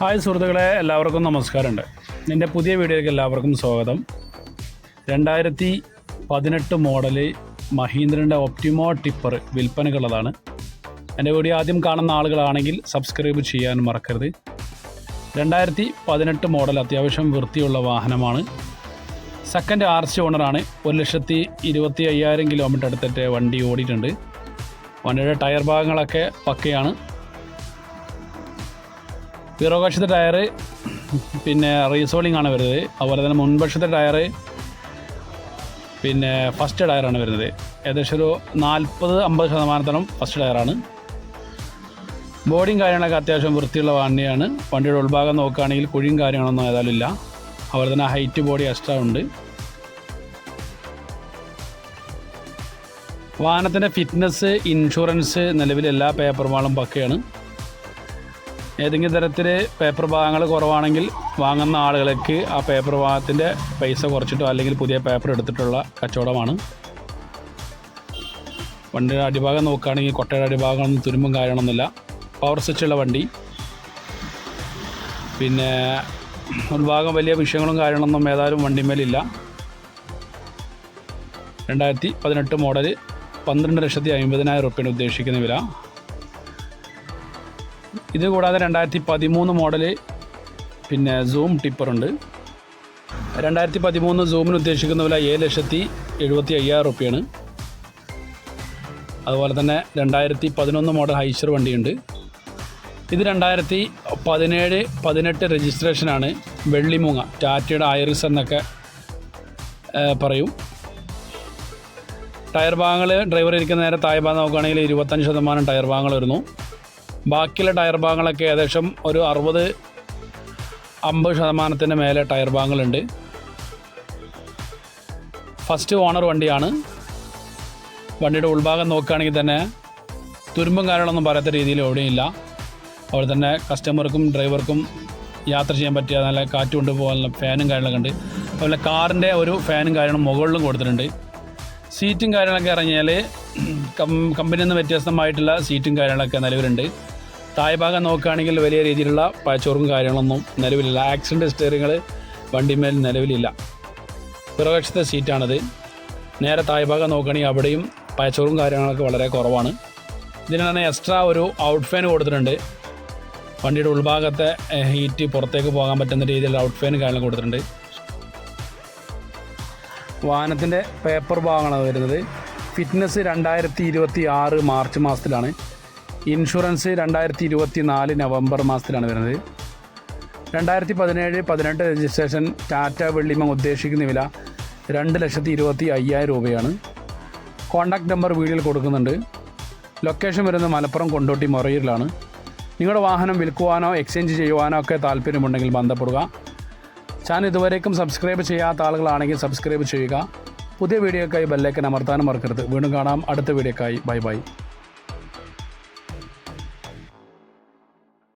Hi സുഹൃത്തുക്കളെ എല്ലാവർക്കും നമസ്കാരമുണ്ട്. എന്റെ പുതിയ വീഡിയോയിലേക്ക് എല്ലാവർക്കും സ്വാഗതം. രണ്ടായിരത്തി പതിനെട്ട് മോഡൽ മഹീന്ദ്രന്റെ ഒപ്റ്റിമോ ടിപ്പർ വിൽപ്പനക്കുള്ളതാണ് എന്റെ വീഡിയോ ആദ്യം കാണുന്ന ആളുകളാണെങ്കിൽ സബ്സ്ക്രൈബ് ചെയ്യാൻ മറക്കരുത്. രണ്ടായിരത്തി പതിനെട്ട് മോഡൽ അത്യാവശ്യം വൃത്തിയുള്ള വാഹനമാണ്. സെക്കൻഡ് ആർ സി ഓണറാണ്. ഒരു ലക്ഷത്തി ഇരുപത്തി അയ്യായിരം കിലോമീറ്റർ അടുത്തിട്ട് വണ്ടി ഓടിയിട്ടുണ്ട്. വണ്ടിയുടെ ടയർ ഭാഗങ്ങളൊക്കെ പക്കയാണ്. പിറകുവശത്തെ ടയറ് പിന്നെ റീസോളിംഗ് ആണ് വരുന്നത്. അതുപോലെ തന്നെ മുൻവശത്തെ ടയറ് പിന്നെ ഫസ്റ്റ് ടയറാണ് വരുന്നത്. ഏകദേശം ഒരു നാൽപ്പത് അമ്പത് ശതമാനത്തോളം ഫസ്റ്റ് ടയറാണ് ബോഡിയും കാര്യങ്ങളൊക്കെ അത്യാവശ്യം വൃത്തിയുള്ള വണ്ടിയാണ്. വണ്ടിയുടെ ഉൾഭാഗം നോക്കുകയാണെങ്കിൽ കുഴിയും കാര്യങ്ങളൊന്നും ഏതായാലും ഇല്ല. അതുപോലെ തന്നെ ഹൈറ്റ് ബോഡി എക്സ്ട്രാ ഉണ്ട്. വാഹനത്തിന്റെ ഫിറ്റ്നസ് ഇൻഷുറൻസ് നിലവിൽ എല്ലാ പേപ്പറുകളും പക്കയാണ്. ഏതെങ്കിലും തരത്തിൽ പേപ്പർ ഭാഗങ്ങൾ കുറവാണെങ്കിൽ വാങ്ങുന്ന ആളുകൾക്ക് ആ പേപ്പർ ഭാഗത്തിന്റെ പൈസ കുറച്ചിട്ടോ അല്ലെങ്കിൽ പുതിയ പേപ്പർ എടുത്തിട്ടുള്ള കച്ചവടമാണ്. വണ്ടിയുടെ അടിഭാഗം നോക്കുകയാണെങ്കിൽ കൊട്ടയുടെ അടിഭാഗം തുരുമ്പും കാര്യമൊന്നുമില്ല പവർ സ്വിച്ചുള്ള വണ്ടി. പിന്നെ ഉൾഭാഗം വലിയ വിഷയങ്ങളും കാര്യങ്ങളൊന്നും ഏതായാലും വണ്ടിമേലില്ല രണ്ടായിരത്തി പതിനെട്ട് മോഡൽ പന്ത്രണ്ട് ലക്ഷത്തി അമ്പതിനായിരം റുപ്യാണ് ഉദ്ദേശിക്കുന്ന വില. ഇത് കൂടാതെ രണ്ടായിരത്തി പതിമൂന്ന് മോഡൽ പിന്നെ സൂം ടിപ്പറുണ്ട് രണ്ടായിരത്തി പതിമൂന്ന് സൂമിന് ഉദ്ദേശിക്കുന്ന വില ഏഴ് ലക്ഷത്തി എഴുപത്തി അയ്യായിരം റുപ്യാണ്. അതുപോലെ തന്നെ രണ്ടായിരത്തി പതിനൊന്ന് മോഡൽ ഹൈഷർ വണ്ടിയുണ്ട്. ഇത് രണ്ടായിരത്തി പതിനേഴ് പതിനെട്ട് രജിസ്ട്രേഷനാണ് വെള്ളിമുങ്ങ ടാറ്റയുടെ ഐറിസ് എന്നൊക്കെ പറയും. ടയർ ഭാഗങ്ങൾ ഡ്രൈവർ ഇരിക്കുന്ന നേരെ താഴെ ഭാഗം നോക്കുകയാണെങ്കിൽ ഇരുപത്തഞ്ച് ശതമാനം ടയർ ഭാഗങ്ങൾ വരുന്നു. ബാക്കിയുള്ള ടയർ ഭാഗങ്ങളൊക്കെ ഏകദേശം ഒരു അറുപത് അമ്പത് ശതമാനത്തിന്റെ മേലെ ടയർ ഭാഗങ്ങളുണ്ട്. ഫസ്റ്റ് ഓണർ വണ്ടിയാണ്. വണ്ടിയുടെ ഉൾഭാഗം നോക്കുകയാണെങ്കിൽ തന്നെ തുരുമ്പും കാര്യങ്ങളൊന്നും പറയാത്ത രീതിയിൽ എവിടെയില്ല അതുപോലെ തന്നെ കസ്റ്റമർക്കും ഡ്രൈവർക്കും യാത്ര ചെയ്യാൻ പറ്റിയ നല്ല കാറ്റ് കൊണ്ടുപോകാനുള്ള ഫാനും കാര്യങ്ങളൊക്കെ ഉണ്ട്. അതുപോലെ കാറിന്റെ ഒരു ഫാനും കാര്യങ്ങളും മുകളിലും കൊടുത്തിട്ടുണ്ട്. സീറ്റും കാര്യങ്ങളൊക്കെ ഇറങ്ങിയാൽ കം കമ്പനിയിൽ നിന്ന് വ്യത്യസ്തമായിട്ടുള്ള സീറ്റും കാര്യങ്ങളൊക്കെ നിലവിലുണ്ട്. താഴെ ഭാഗം നോക്കുകയാണെങ്കിൽ വലിയ രീതിയിലുള്ള പഴച്ചോറും കാര്യങ്ങളൊന്നും നിലവിലില്ല. ആക്സിഡന്റ് സ്റ്റെയറിങ്ങൾ വണ്ടിമേൽ നിലവിലില്ല. പിറവശത്തെ സീറ്റാണത്. നേരെ താഴെ ഭാഗം നോക്കുകയാണെങ്കിൽ അവിടെയും പഴച്ചോറും കാര്യങ്ങളൊക്കെ വളരെ കുറവാണ്. ഇതിന് തന്നെ എക്സ്ട്രാ ഒരു ഔട്ട് ഫാൻ കൊടുത്തിട്ടുണ്ട്. വണ്ടിയുടെ ഉൾഭാഗത്തെ ഹീറ്റ് പുറത്തേക്ക് പോകാൻ പറ്റുന്ന രീതിയിലുള്ള ഔട്ട് ഫാൻ കാര്യങ്ങൾ കൊടുത്തിട്ടുണ്ട്. വാഹനത്തിന്റെ പേപ്പർ ഭാഗങ്ങളാണ് വരുന്നത്. ഫിറ്റ്നസ് രണ്ടായിരത്തി ഇരുപത്തി ആറ് മാർച്ച് മാസത്തിലാണ്. ഇൻഷുറൻസ് രണ്ടായിരത്തി ഇരുപത്തി നാല് നവംബർ മാസത്തിലാണ് വരുന്നത്. രണ്ടായിരത്തി പതിനേഴ് പതിനെട്ട് രജിസ്ട്രേഷൻ ടാറ്റ വെള്ളിമ ഉദ്ദേശിക്കുന്ന വില രണ്ട് ലക്ഷത്തി ഇരുപത്തി അയ്യായിരം രൂപയാണ്. കോൺടാക്റ്റ് നമ്പർ വീഡിയോയിൽ കൊടുക്കുന്നുണ്ട്. ലൊക്കേഷൻ വരുന്നത് മലപ്പുറം കൊണ്ടോട്ടി മൊറയൂരിലാണ് നിങ്ങളുടെ വാഹനം വിൽക്കുവാനോ എക്സ്ചേഞ്ച് ചെയ്യുവാനോ ഒക്കെ താല്പര്യമുണ്ടെങ്കിൽ ബന്ധപ്പെടുക. ചാനൽ ഇതുവരേക്കും സബ്സ്ക്രൈബ് ചെയ്യാത്ത ആളുകളാണെങ്കിൽ സബ്സ്ക്രൈബ് ചെയ്യുക. പുതിയ വീഡിയോക്കായി ബെല്ലൈക്കൻ അമർത്താനും മറക്കരുത്. വീണ്ടും കാണാം. അടുത്ത വീഡിയോക്കായി ബൈ ബൈ.